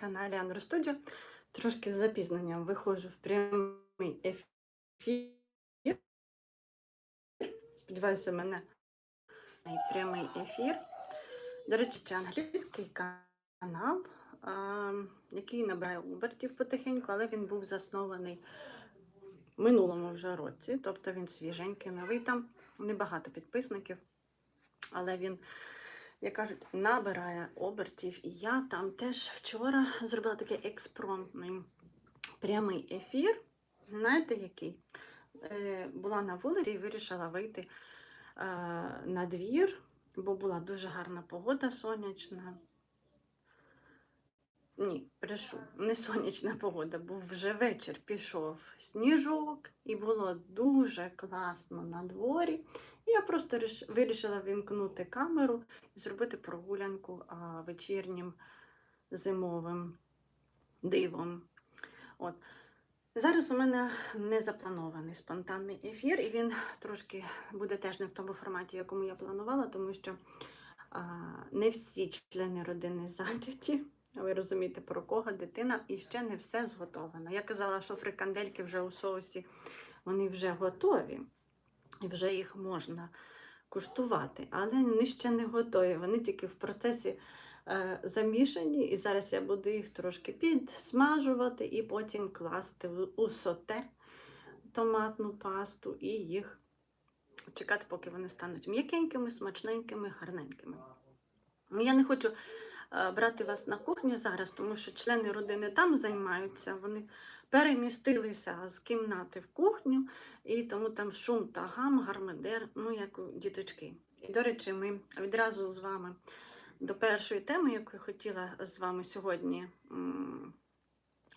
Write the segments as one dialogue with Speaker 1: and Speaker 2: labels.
Speaker 1: каналі Анро Студіо. Трошки з запізненням виходжу в прямий ефір. Сподіваюся, мене прямий ефір. До речі, це англійський канал, який набирає обертів потихеньку, але він був заснований в минулому вже році. Тобто він свіженький, новий. Там небагато підписників, але він як кажуть, набирає обертів. І я там теж вчора зробила такий експромтний прямий ефір. Знаєте, який? Е, Була на вулиці і вирішила вийти е, на двір, бо була дуже гарна погода сонячна. Ні, брешу, не сонячна погода, бо вже вечір пішов сніжок, і було дуже класно на дворі. Я просто вирішила вімкнути камеру і зробити прогулянку вечірнім зимовим дивом. От. Зараз у мене не запланований спонтанний ефір, і він трошки буде теж не в тому форматі, якому я планувала, тому що а, не всі члени родини зайняті. Ви розумієте, про кого дитина, і ще не все зготовано. Я казала, що фрикандельки вже у соусі вони вже готові, і вже їх можна куштувати, але вони ще не готові. Вони тільки в процесі е, замішані, і зараз я буду їх трошки підсмажувати і потім класти у соте томатну пасту і їх чекати, поки вони стануть м'якенькими, смачненькими, гарненькими. Я не хочу брати вас на кухню зараз, тому що члени родини там займаються, вони перемістилися з кімнати в кухню, і тому там шум та гам, гармидер, ну як у діточки. І, до речі, ми відразу з вами до першої теми, яку я хотіла з вами сьогодні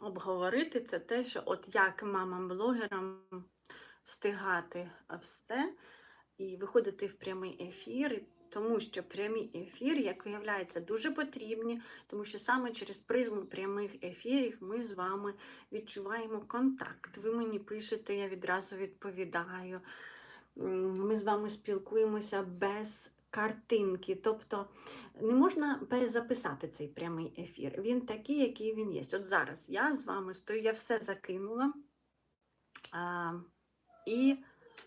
Speaker 1: обговорити, це те, що от як мамам-блогерам встигати все і виходити в прямий ефір. Тому що прямі ефіри, як виявляється, дуже потрібні, тому що саме через призму прямих ефірів ми з вами відчуваємо контакт. Ви мені пишете, я відразу відповідаю. Ми з вами спілкуємося без картинки. Тобто не можна перезаписати цей прямий ефір. Він такий, який він є. От зараз я з вами стою, я все закинула а, і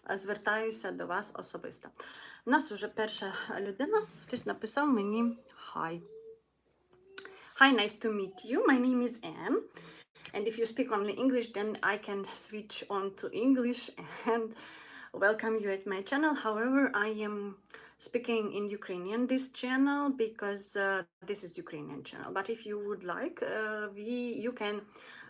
Speaker 1: звертаюся до вас особисто. У нас уже перша людина, хтось написав мені Hi. Hi, nice to meet you. My name is Anne. And if you speak only English, then I can switch on to English and welcome you at my channel. However, I am speaking in Ukrainian this channel because uh, this is Ukrainian channel. But if you would like, uh, we you can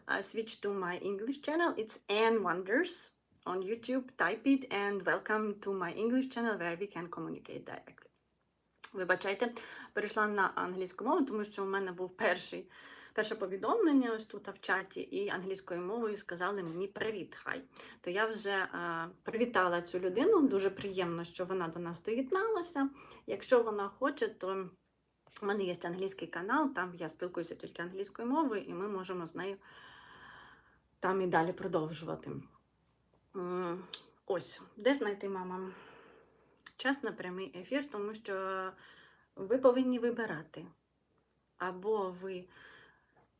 Speaker 1: uh, switch to my English channel. It's Anne Wonders On YouTube. Type it and welcome to my English channel where we can communicate directly. Вибачайте, перейшла на англійську мову, тому що у мене був перший, перше повідомлення ось тут в чаті, і англійською мовою сказали мені привіт, хай. То я вже е, привітала цю людину. Дуже приємно, що вона до нас доєдналася. Якщо вона хоче, то у мене є англійський канал, там я спілкуюся тільки англійською мовою, і ми можемо з нею там і далі продовжувати. Ось, де знайти мама? Час на прямий ефір, тому що ви повинні вибирати. Або ви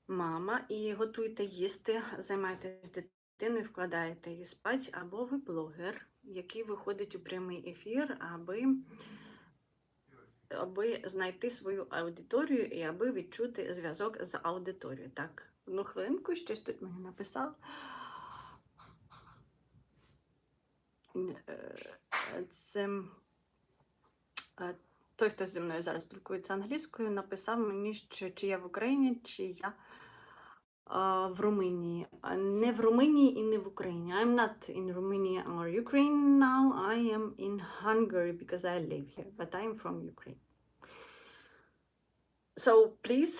Speaker 1: мама і готуєте їсти, займаєтесь дитиною, вкладаєте її спать, або ви блогер, який виходить у прямий ефір, аби, аби знайти свою аудиторію і аби відчути зв'язок з аудиторією. Так, одну хвилинку, щось тут мені написав. Е, Це е, той, хто зі мною зараз спілкується англійською, написав мені, що чи я в Україні, чи я в Румунії. Не в Румунії і не в Україні. I'm not in Romania or Ukraine now. I am in Hungary because I live here, but I'm from Ukraine. So please,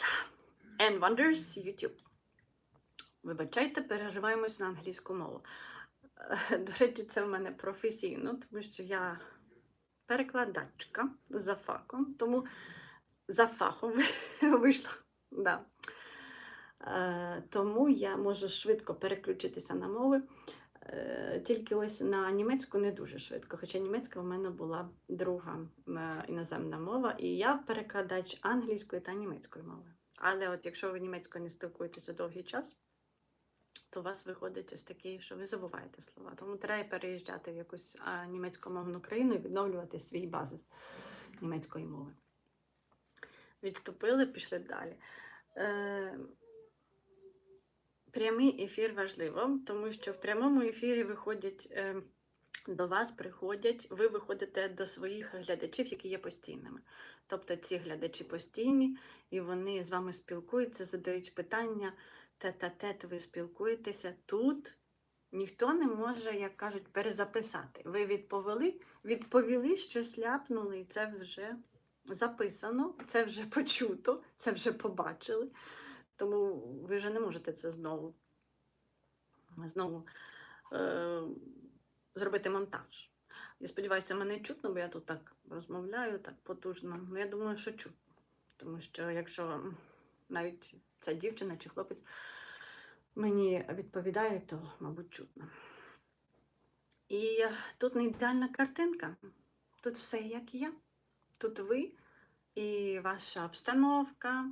Speaker 1: and wonders, YouTube. Вибачайте, перериваємось на англійську мову. До речі, це в мене професійно, тому що я перекладачка за фахом, тому за фахом вийшла. Да. Е, тому я можу швидко переключитися на мови. Е, тільки ось на німецьку не дуже швидко, хоча німецька в мене була друга е, іноземна мова, і я перекладач англійської та німецької мови. Але от якщо ви німецькою не спілкуєтеся довгий час, то у вас виходить ось такий, що ви забуваєте слова. Тому треба переїжджати в якусь німецькомовну країну і відновлювати свій базис німецької мови. Відступили, пішли далі. Е, прямий ефір важливо, тому що в прямому ефірі виходять. Е, до вас приходять, ви виходите до своїх глядачів, які є постійними. Тобто ці глядачі постійні, і вони з вами спілкуються, задають питання, тет-а-тет ви спілкуєтеся. Тут ніхто не може, як кажуть, перезаписати. Ви відповіли, відповіли, щось ляпнули, і це вже записано, це вже почуто, це вже побачили. Тому ви вже не можете це знову. Знову. Е- зробити монтаж. Я сподіваюся, мене чутно, бо я тут так розмовляю, так потужно. Ну, я думаю, що чутно. Тому що якщо навіть ця дівчина чи хлопець мені відповідає, то, мабуть, чутно. І тут не ідеальна картинка. Тут все як є. Тут ви і ваша обстановка.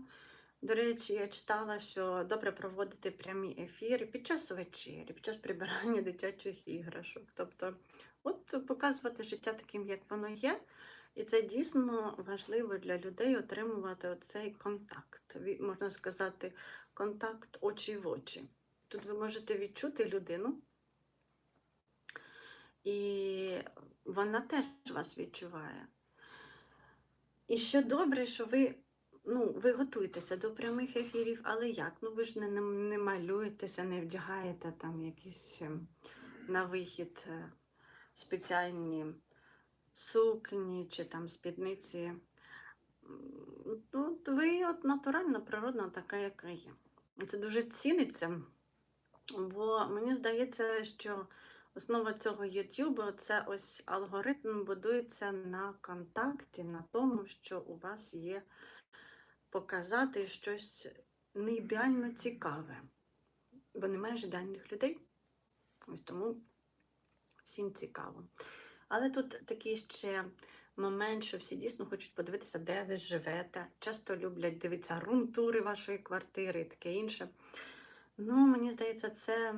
Speaker 1: До речі, я читала, що добре проводити прямі ефіри під час вечері, під час прибирання дитячих іграшок. Тобто, от показувати життя таким, як воно є. І це дійсно важливо для людей отримувати оцей контакт. Можна сказати, контакт очі в очі. Тут ви можете відчути людину, і вона теж вас відчуває. І ще добре, що ви ну, ви готуєтеся до прямих ефірів, але як? Ну ви ж не, не, малюєтеся, не вдягаєте там якісь ем, на вихід е, спеціальні сукні чи там спідниці. Ну, ви от натуральна, природна, така, яка є. Це дуже ціниться, бо мені здається, що основа цього YouTube це ось алгоритм будується на контакті, на тому, що у вас є показати щось не ідеально цікаве, бо немає ж ідеальних людей. Ось тому всім цікаво. Але тут такий ще момент, що всі дійсно хочуть подивитися, де ви живете. Часто люблять дивитися рум-тури вашої квартири і таке інше. Ну, мені здається, це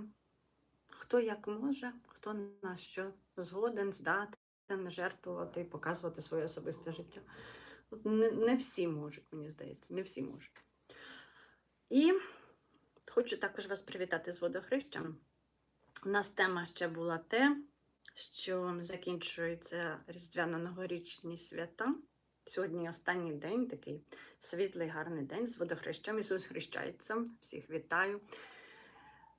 Speaker 1: хто як може, хто на що згоден, здатен жертвувати і показувати своє особисте життя. Не, не всі можуть, мені здається, не всі можуть. І хочу також вас привітати з водохрещем. У нас тема ще була те, що закінчується різдвяно-новорічні свята. Сьогодні останній день, такий світлий, гарний день з водохрещем. Ісус хрещається. Всіх вітаю.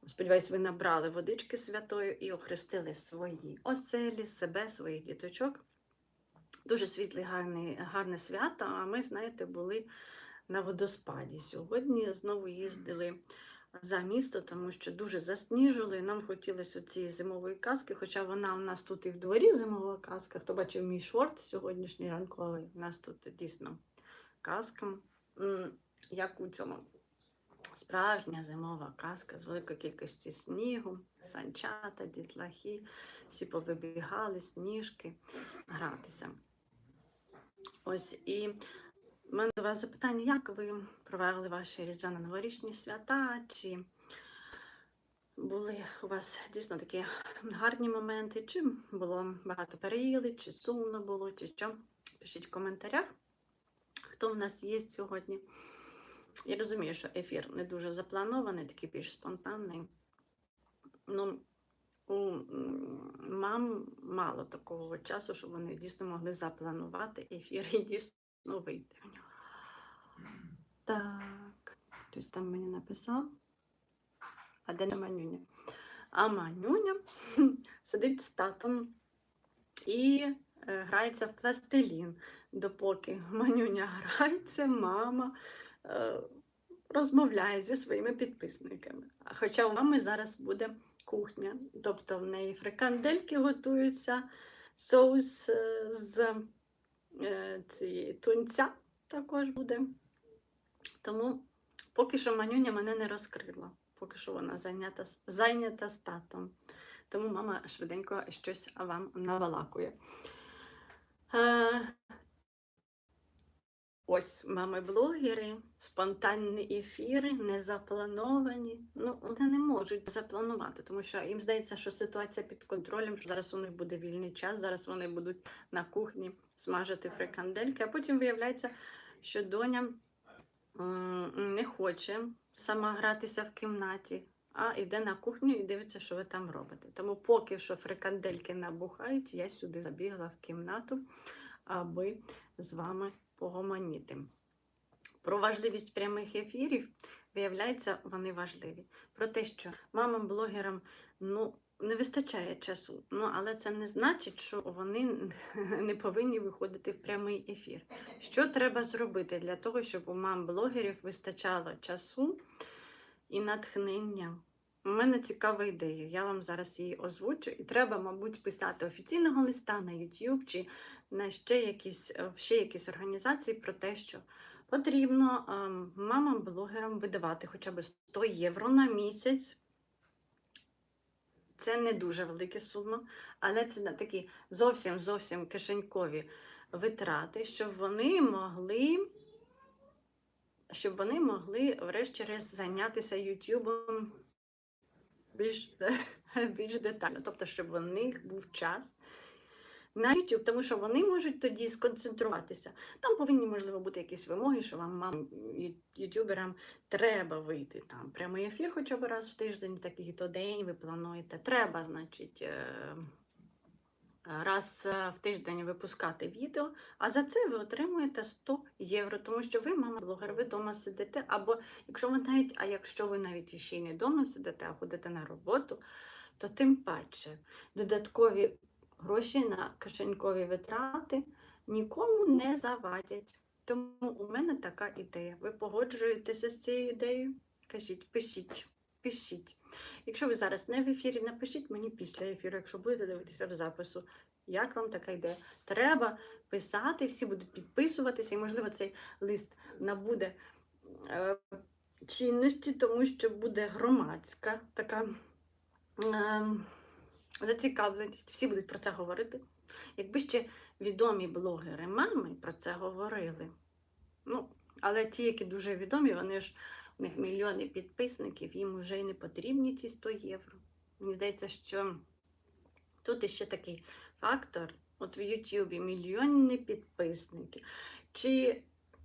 Speaker 1: Сподіваюсь, ви набрали водички святої і охрестили свої оселі, себе, своїх діточок. Дуже світле, гарне, гарне свято. А ми, знаєте, були на водоспаді. Сьогодні знову їздили за місто, тому що дуже засніжило, і нам хотілося цієї зимової казки, хоча вона у нас тут і в дворі зимова казка. Хто бачив мій шорт сьогоднішній ранковий, у нас тут дійсно казка. Як у цьому справжня зимова казка з великою кількістю снігу, санчата, дітлахи, всі повибігали, сніжки гратися. Ось і в мене до вас запитання, як ви провели ваші різдвяно-новорічні свята? Чи були у вас дійсно такі гарні моменти? Чи було багато переїли, чи сумно було, чи що? Пишіть в коментарях, хто в нас є сьогодні. Я розумію, що ефір не дуже запланований, такий більш спонтанний. Ну, у мам мало такого часу, щоб вони дійсно могли запланувати ефір і дійсно вийти в нього. Так, хтось там мені написав. А де не Манюня? А Манюня сидить з татом і е, грається в пластилін. Допоки Манюня грається, мама е, розмовляє зі своїми підписниками. Хоча у мами зараз буде кухня, тобто в неї фрикандельки готуються, соус е, з е, цієї тунця також буде. Тому поки що манюня мене не розкрила. Поки що вона зайнята, зайнята з татом. Тому мама швиденько щось вам навалакує. Ось мами-блогери, спонтанні ефіри, не заплановані. Ну, вони не можуть запланувати, тому що їм здається, що ситуація під контролем, що зараз у них буде вільний час, зараз вони будуть на кухні смажити фрикандельки, а потім виявляється, що доня не хоче сама гратися в кімнаті, а йде на кухню і дивиться, що ви там робите. Тому поки що фрикандельки набухають, я сюди забігла в кімнату, аби з вами погомоніти. Про важливість прямих ефірів, виявляється, вони важливі. Про те, що мамам-блогерам ну, не вистачає часу. Ну, але це не значить, що вони не повинні виходити в прямий ефір. Що треба зробити для того, щоб у мам-блогерів вистачало часу і натхнення? У мене цікава ідея, я вам зараз її озвучу, і треба, мабуть, писати офіційного листа на YouTube чи на ще якісь, е, ще якісь організації про те, що потрібно ем, мамам-блогерам видавати хоча б 100 євро на місяць. Це не дуже велика сума, але це такі зовсім зовсім кишенькові витрати, щоб вони могли, щоб вони могли, врешті-решт, зайнятися Ютубом більш, більш детально. Тобто, щоб у них був час на YouTube, тому що вони можуть тоді сконцентруватися. Там повинні, можливо, бути якісь вимоги, що вам, мам, ю- ютуберам треба вийти там прямий ефір хоча б раз в тиждень, такий то день ви плануєте. Треба, значить, е, раз е, в тиждень випускати відео, а за це ви отримуєте 100 євро, тому що ви, мама блогер, ви вдома сидите, або якщо ви навіть, а якщо ви навіть ще й не вдома сидите, а ходите на роботу, то тим паче додаткові гроші на кишенькові витрати нікому не завадять. Тому у мене така ідея. Ви погоджуєтеся з цією ідеєю? Кажіть, пишіть, пишіть. Якщо ви зараз не в ефірі, напишіть мені після ефіру, якщо будете дивитися в запису. Як вам така ідея? Треба писати, всі будуть підписуватися, і, можливо, цей лист набуде е, чинності, тому що буде громадська така. Е, зацікавленість, всі будуть про це говорити. Якби ще відомі блогери мами про це говорили. Ну, але ті, які дуже відомі, вони ж у них мільйони підписників, їм вже й не потрібні ці 100 євро. Мені здається, що тут іще такий фактор. От в Ютубі мільйонні підписники. Чи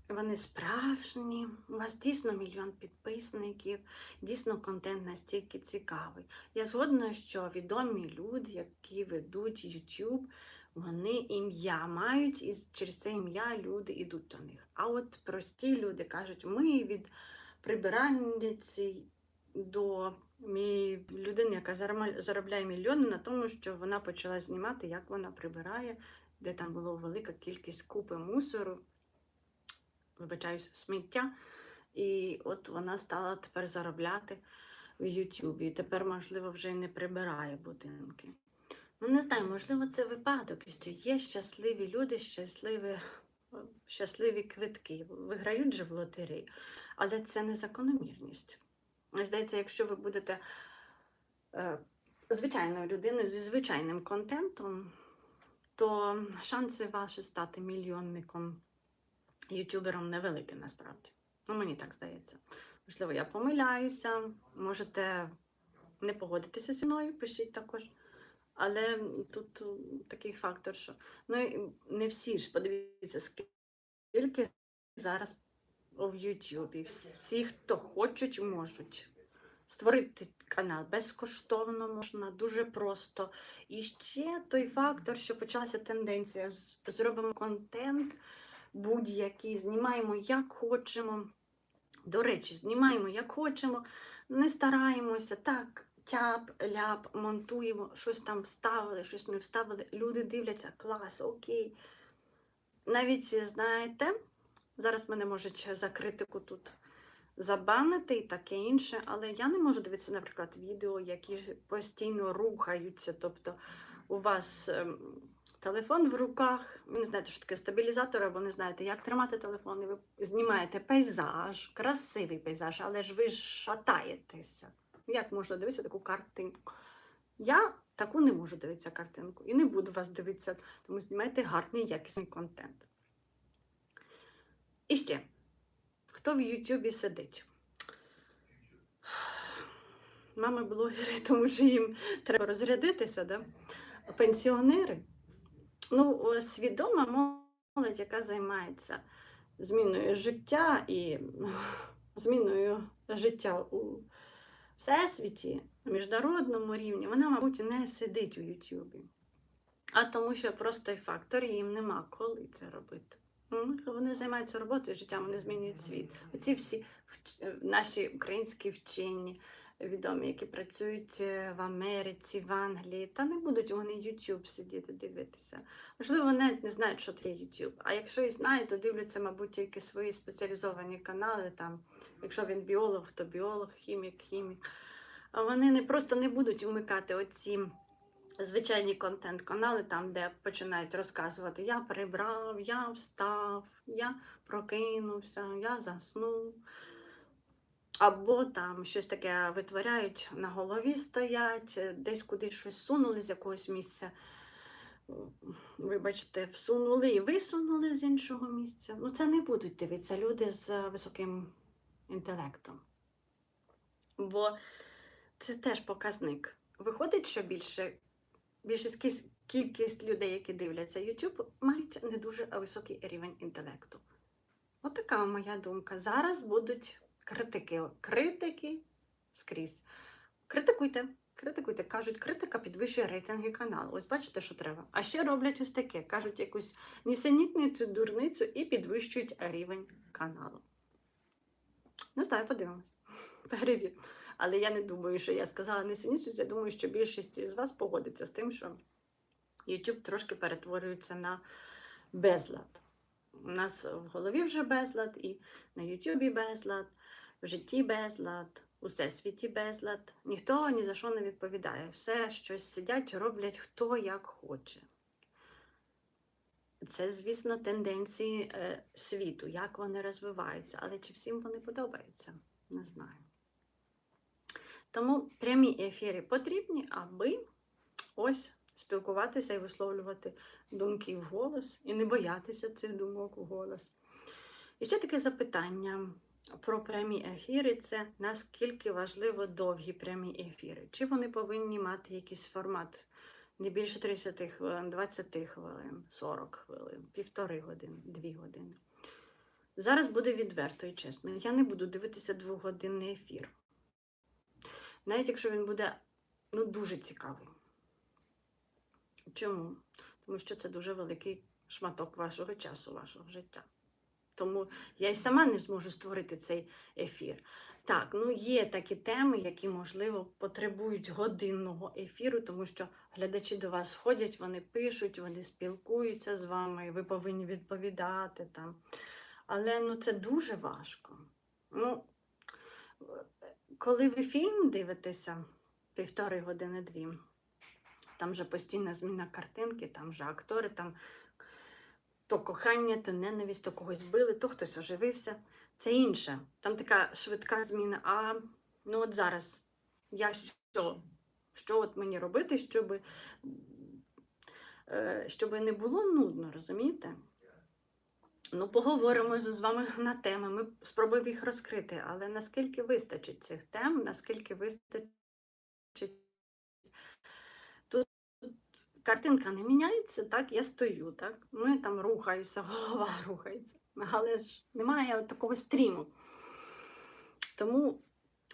Speaker 1: вони справжні? У вас дійсно мільйон підписників, дійсно контент настільки цікавий. Я згодна, що відомі люди, які ведуть YouTube, вони ім'я мають, і через це ім'я люди йдуть до них. А от прості люди кажуть, ми від прибиральниці до людини, яка заробляє мільйони на тому, що вона почала знімати, як вона прибирає, де там була велика кількість купи мусору, вибачаюсь, сміття. І от вона стала тепер заробляти в Ютубі. Тепер, можливо, вже й не прибирає будинки. Ну, не знаю, можливо, це випадок. Що є щасливі люди, щасливі, щасливі квитки. Виграють же в лотерею. Але це не закономірність. Здається, якщо ви будете е, звичайною людиною зі звичайним контентом, то шанси ваші стати мільйонником, ютубером невеликі насправді. Ну, мені так здається. Можливо, я помиляюся, можете не погодитися зі мною, пишіть також. Але тут такий фактор, що ну, не всі ж подивіться, скільки зараз в Ютубі. Всі, хто хочуть, можуть. Створити канал безкоштовно можна, дуже просто. І ще той фактор, що почалася тенденція. Зробимо контент будь-який, знімаємо як хочемо. До речі, знімаємо як хочемо, не стараємося так. Тяп, ляп, монтуємо, щось там вставили, щось не вставили. Люди дивляться, клас, окей. Навіть, знаєте, зараз мене можуть за критику тут забанити і таке інше, але я не можу дивитися, наприклад, відео, які постійно рухаються. Тобто у вас ем, телефон в руках, ви не знаєте, що таке стабілізатор, або не знаєте, як тримати телефон, і ви знімаєте пейзаж, красивий пейзаж, але ж ви шатаєтеся. Як можна дивитися таку картинку? Я таку не можу дивитися картинку і не буду вас дивитися, тому знімайте гарний якісний контент. І ще, хто в Ютубі сидить? Мами блогери, тому що їм треба розрядитися, да? пенсіонери. Ну, свідома молодь, яка займається зміною життя і зміною життя у всесвіті, на міжнародному рівні, вона, мабуть, не сидить у Ютубі. А тому, що простий фактор, їм нема коли це робити. Вони займаються роботою, життям, вони змінюють світ. Оці всі наші українські вчені, відомі, які працюють е, в Америці, в Англії, та не будуть вони YouTube сидіти дивитися. Можливо, вони не знають, що таке YouTube. А якщо і знають, то дивляться, мабуть, тільки свої спеціалізовані канали. Там, якщо він біолог, то біолог, хімік, хімік. А вони не просто не будуть вмикати оці звичайні контент-канали, там, де починають розказувати: я прибрав, я встав, я прокинувся, я заснув. Або там щось таке витворяють, на голові стоять, десь кудись щось сунули з якогось місця. Вибачте, всунули і висунули з іншого місця. Ну, це не будуть дивитися люди з високим інтелектом. Бо це теж показник. Виходить, що більше, більшість кількість людей, які дивляться YouTube, мають не дуже високий рівень інтелекту. Отака моя думка. Зараз будуть критики. Критики скрізь. Критикуйте, критикуйте. Кажуть, критика підвищує рейтинги каналу. Ось бачите, що треба. А ще роблять ось таке. Кажуть якусь нісенітницю, дурницю і підвищують рівень каналу. Не знаю, подивимось. Перевір. Але я не думаю, що я сказала несенітницю. Я думаю, що більшість з вас погодиться з тим, що YouTube трошки перетворюється на безлад. У нас в голові вже безлад, і на Ютубі безлад, в житті безлад, у всесвіті безлад. Ніхто ні за що не відповідає. Все щось сидять, роблять хто як хоче. Це, звісно, тенденції е, світу, як вони розвиваються, але чи всім вони подобаються? Не знаю. Тому прямі ефіри потрібні, аби ось спілкуватися і висловлювати думки в голос, і не боятися цих думок у голос. І ще таке запитання про прямі ефіри це наскільки важливо довгі прямі ефіри? Чи вони повинні мати якийсь формат не більше 30 хвилин, 20 хвилин, 40 хвилин, півтори години, дві години. Зараз буде відверто і чесно. Я не буду дивитися двогодинний ефір. Навіть якщо він буде ну, дуже цікавий. Чому? Тому що це дуже великий шматок вашого часу, вашого життя. Тому я й сама не зможу створити цей ефір. Так, ну є такі теми, які, можливо, потребують годинного ефіру, тому що глядачі до вас ходять, вони пишуть, вони спілкуються з вами, ви повинні відповідати там. Але ну, це дуже важко. Ну, коли ви фільм дивитеся півтори години дві, там вже постійна зміна картинки, там вже актори, там то кохання, то ненависть, то когось били, то хтось оживився. Це інше. Там така швидка зміна. А ну от зараз я що? Що от мені робити, щоб, е, щоб не було нудно, розумієте? Ну, поговоримо з вами на теми, ми спробуємо їх розкрити, але наскільки вистачить цих тем, наскільки вистачить. Тут картинка не міняється, так, я стою, так, ну я там рухаюся, голова рухається, але ж немає от такого стріму. Тому,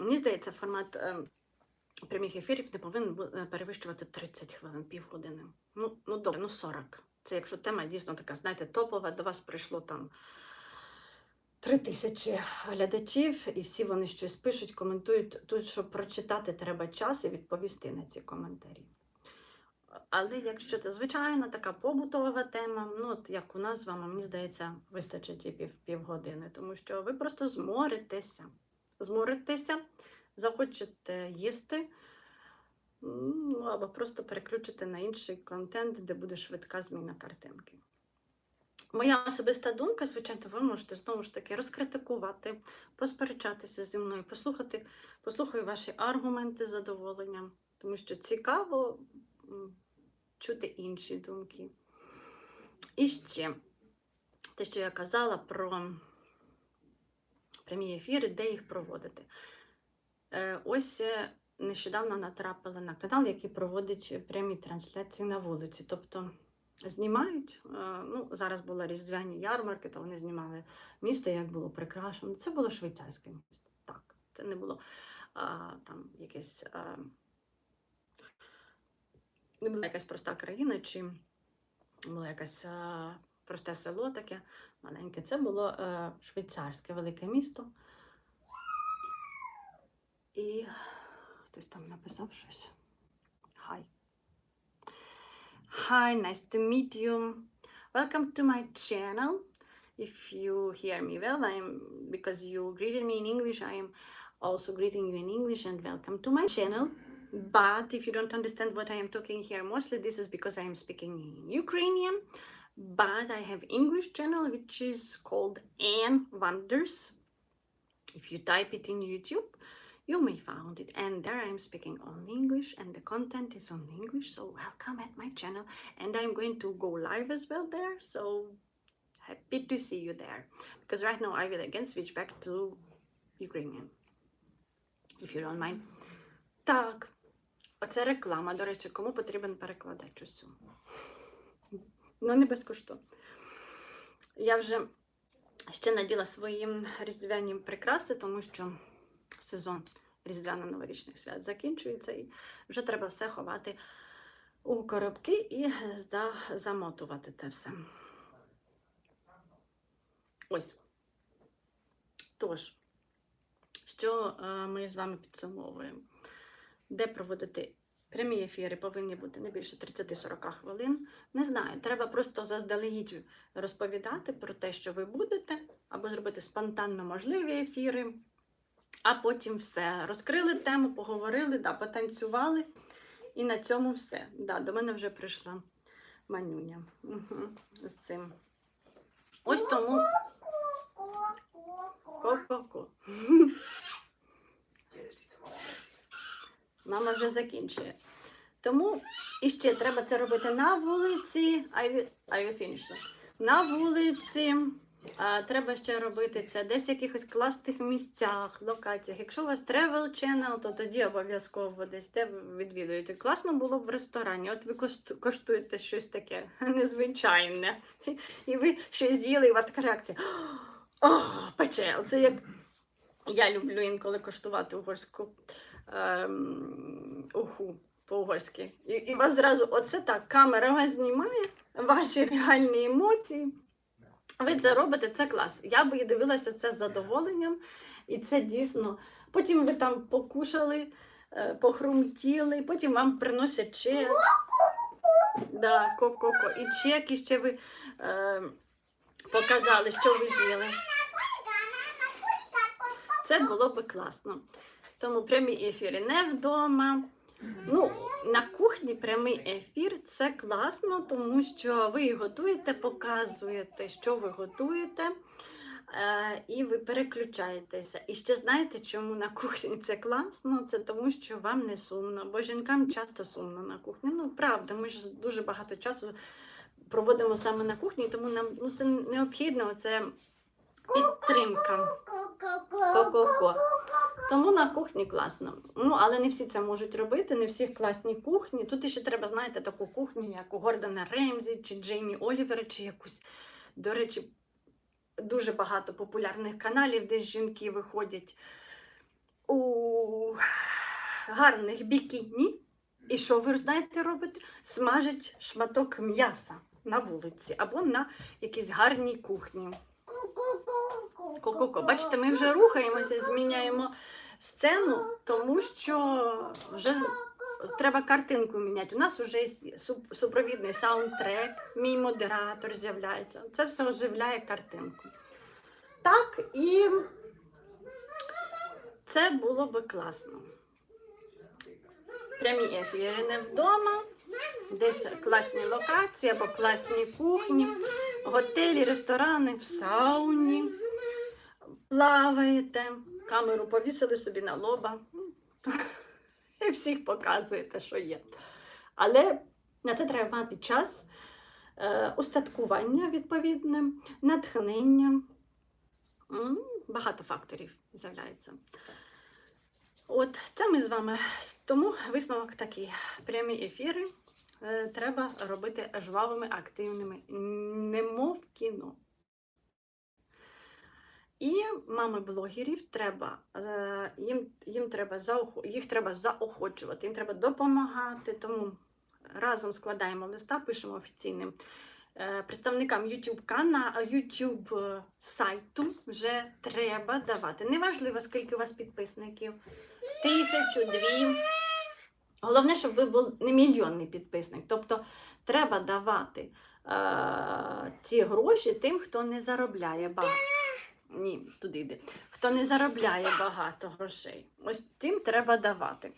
Speaker 1: мені здається, формат е, прямих ефірів не повинен е, перевищувати 30 хвилин, півгодини. Ну, ну добре, ну 40. Це якщо тема дійсно така, знаєте, топова, до вас прийшло там три тисячі глядачів, і всі вони щось пишуть, коментують. Тут, щоб прочитати, треба час і відповісти на ці коментарі. Але якщо це звичайна така побутова тема, ну от як у нас з вами, мені здається, вистачить і пів, півгодини, тому що ви просто зморитеся. Зморитеся, захочете їсти, ну або просто переключите на інший контент, де буде швидка зміна картинки. Моя особиста думка, звичайно, ви можете знову ж таки розкритикувати, посперечатися зі мною, послухати, послухаю ваші аргументи з задоволенням, тому що цікаво чути інші думки. І ще те, що я казала про прямі ефіри, де їх проводити. Е, ось е, нещодавно натрапила на канал, який проводить прямі трансляції на вулиці. Тобто знімають. е, Ну, зараз були різдвяні ярмарки, то вони знімали місто, як було прикрашено. Це було швейцарське місто. Так, це не було а, там якесь. А, не була якась проста країна, чи було якесь а, просте село таке маленьке. Це було е, швейцарське велике місто. І хтось там написав щось. Hi. Hi, nice to meet you. Welcome to my channel. If you hear me well, I am because you greeted me in English, I am also greeting you in English and welcome to my channel. But if you don't understand what I am talking here, mostly this is because I am speaking in Ukrainian. But I have English channel which is called Anne Wonders. If you type it in YouTube, you may found it. And there I am speaking only English and the content is on English. So welcome at my channel. And I'm going to go live as well there. So happy to see you there. Because right now I will again switch back to Ukrainian. If you don't mind. Так, оце реклама. До речі, кому потрібен перекладач усю? Ну, не безкоштовно. Я вже ще наділа свої різдвяні прикраси, тому що сезон різдвяно-новорічних свят закінчується і вже треба все ховати у коробки і замотувати це все. Ось. Тож, що е, ми з вами підсумовуємо? Де проводити прямі ефіри повинні бути не більше 30-40 хвилин. Не знаю, треба просто заздалегідь розповідати про те, що ви будете, або зробити спонтанно можливі ефіри, а потім все. Розкрили тему, поговорили, да, потанцювали. І на цьому все. Да, до мене вже прийшла манюня з цим. Ось тому ко-ко-ко. Мама вже закінчує. Тому і ще треба це робити на вулиці. I will, I will finish. На вулиці. Треба ще робити це десь в якихось класних місцях, локаціях. Якщо у вас travel channel, то тоді обов'язково десь де відвідуєте. Класно було б в ресторані. От ви кошт- коштуєте щось таке незвичайне. І ви щось з'їли, і у вас така реакція. О, пече. Оце як я люблю інколи коштувати угорську ем, уху по-угорськи. І, і вас зразу, оце так, камера вас знімає, ваші реальні емоції. Ви це робите, це клас. Я би дивилася це з задоволенням, і це дійсно. Потім ви там покушали, е, похрумтіли, потім вам приносять чек. Да, ко-ко-ко. І чек, і ще ви е, показали, що ви з'їли. Це було би класно. Тому прямі ефіри не вдома. Ну, на кухні прямий ефір це класно, тому що ви готуєте, показуєте, що ви готуєте, е, і ви переключаєтеся. І ще знаєте, чому на кухні це класно? Це тому, що вам не сумно, бо жінкам часто сумно на кухні. Ну, правда, ми ж дуже багато часу проводимо саме на кухні, тому нам ну, це необхідно, це підтримка. Ко-ко-ко. Тому на кухні класно. Ну, але не всі це можуть робити, не всіх класні кухні. Тут ще треба, знаєте, таку кухню, як у Гордона Ремзі чи Джеймі Олівера, чи якусь, до речі, дуже багато популярних каналів, де жінки виходять у гарних бікіні. І що ви знаєте робите? Смажать шматок м'яса на вулиці або на якійсь гарній кухні. Ко-ко-ко. Бачите, ми вже рухаємося, зміняємо сцену, тому що вже треба картинку міняти. У нас вже супровідний саундтрек, мій модератор з'являється. Це все оживляє картинку. Так, і це було би класно. Прямі ефіри не вдома, десь класні локації або класні кухні, готелі, ресторани, в сауні плаваєте, камеру повісили собі на лоба і всіх показуєте, що є. Але на це треба мати час, е, устаткування відповідне, натхнення. Багато факторів з'являється. От це ми з вами. Тому висновок такий: прямі ефіри е, треба робити жвавими, активними, немов кіно. І мами блогерів треба, е, їм, їм треба їх треба заохочувати, їм треба допомагати. Тому разом складаємо листа, пишемо офіційним е, представникам YouTube кана, YouTube е, сайту вже треба давати. Неважливо, скільки у вас підписників, тисячу, дві. Головне, щоб ви були не мільйонний підписник. Тобто треба давати е, ці гроші тим, хто не заробляє багато. Ні, туди йде. Хто не заробляє багато грошей. Ось тим треба давати.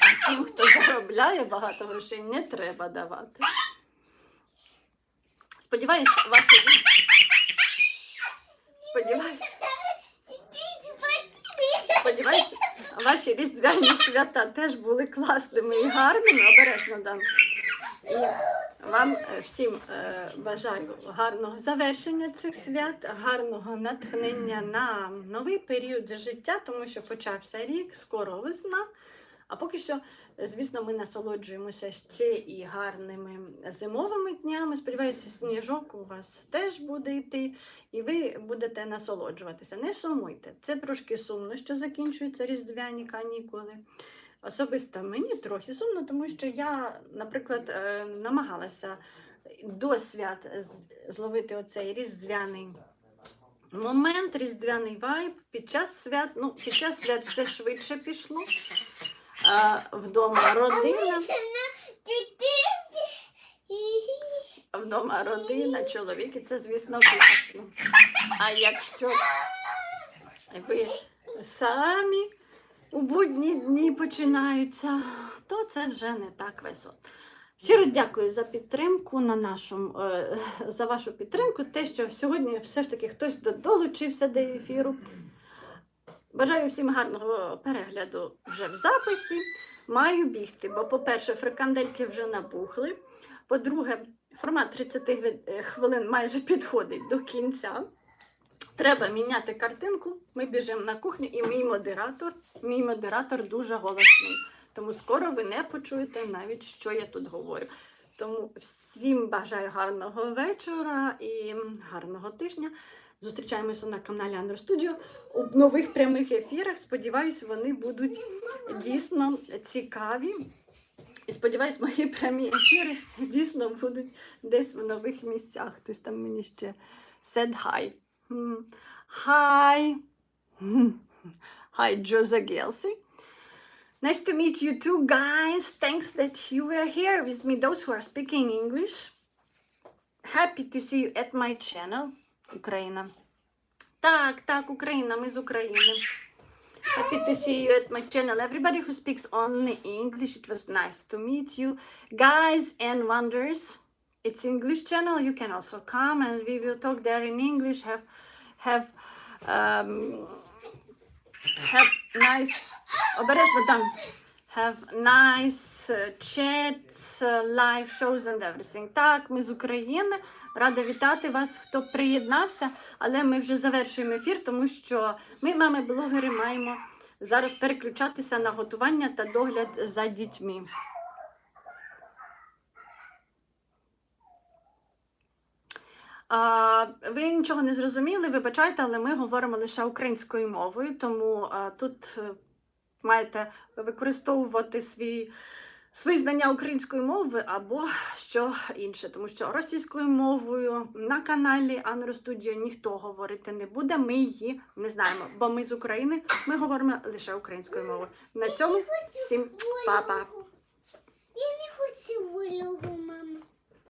Speaker 1: А тим, хто заробляє багато грошей, не треба давати. Сподіваюсь, різ- Сподіваюсь, сподіваюсь, ваші різдвяні свята теж були класними і гарними. Обережно дам. І вам е, всім е, бажаю гарного завершення цих свят, гарного натхнення на новий період життя, тому що почався рік, скоро весна. А поки що, звісно, ми насолоджуємося ще і гарними зимовими днями. Сподіваюся, сніжок у вас теж буде йти, і ви будете насолоджуватися. Не сумуйте. Це трошки сумно, що закінчуються різдвяні канікули. Особисто мені трохи сумно, тому що я, наприклад, е, намагалася до свят зловити оцей різдвяний момент, різдвяний вайб. Під час свят, ну, під час свят все швидше пішло. А, вдома родина, вдома родина, чоловік, і це, звісно, класно. А якщо ви самі у будні дні починаються, то це вже не так весело. Щиро дякую за підтримку на нашому, е, за вашу підтримку. Те, що сьогодні все ж таки хтось долучився до ефіру. Бажаю всім гарного перегляду вже в записі. Маю бігти, бо, по-перше, фрикандельки вже набухли. По-друге, формат 30 е, хвилин майже підходить до кінця. Треба міняти картинку. Ми біжимо на кухню, і мій модератор, мій модератор дуже голосний. Тому скоро ви не почуєте навіть, що я тут говорю. Тому всім бажаю гарного вечора і гарного тижня. Зустрічаємося на каналі Андро Studio у нових прямих ефірах. Сподіваюсь, вони будуть дійсно цікаві. І сподіваюсь, мої прямі ефіри дійсно будуть десь в нових місцях. Хтось там мені ще said hi. М, Hi. Hi, Josa Gelsey. Nice to meet you too, guys. Thanks that you were here with me, those who are speaking English. Happy to see you at my channel. Україна. Так, так, Україна, ми з України. Happy to see you at my channel. Everybody who speaks only English, it was nice to meet you. Guys and wonders, it's English channel. You can also come and we will talk there in English. Have have um, have nice обережно там have nice uh, chats, uh, live shows and everything. Так, ми з України. Рада вітати вас, хто приєднався, але ми вже завершуємо ефір, тому що ми, мами, блогери, маємо зараз переключатися на готування та догляд за дітьми. А, ви нічого не зрозуміли, вибачайте, але ми говоримо лише українською мовою, тому а, тут е, маєте використовувати свій, свої знання української мови або що інше, тому що російською мовою на каналі Анро Студіо ніхто говорити не буде. Ми її не знаємо, бо ми з України ми говоримо лише українською мовою. На цьому всім па-па.
Speaker 2: Я не хочу вилюгу, мама.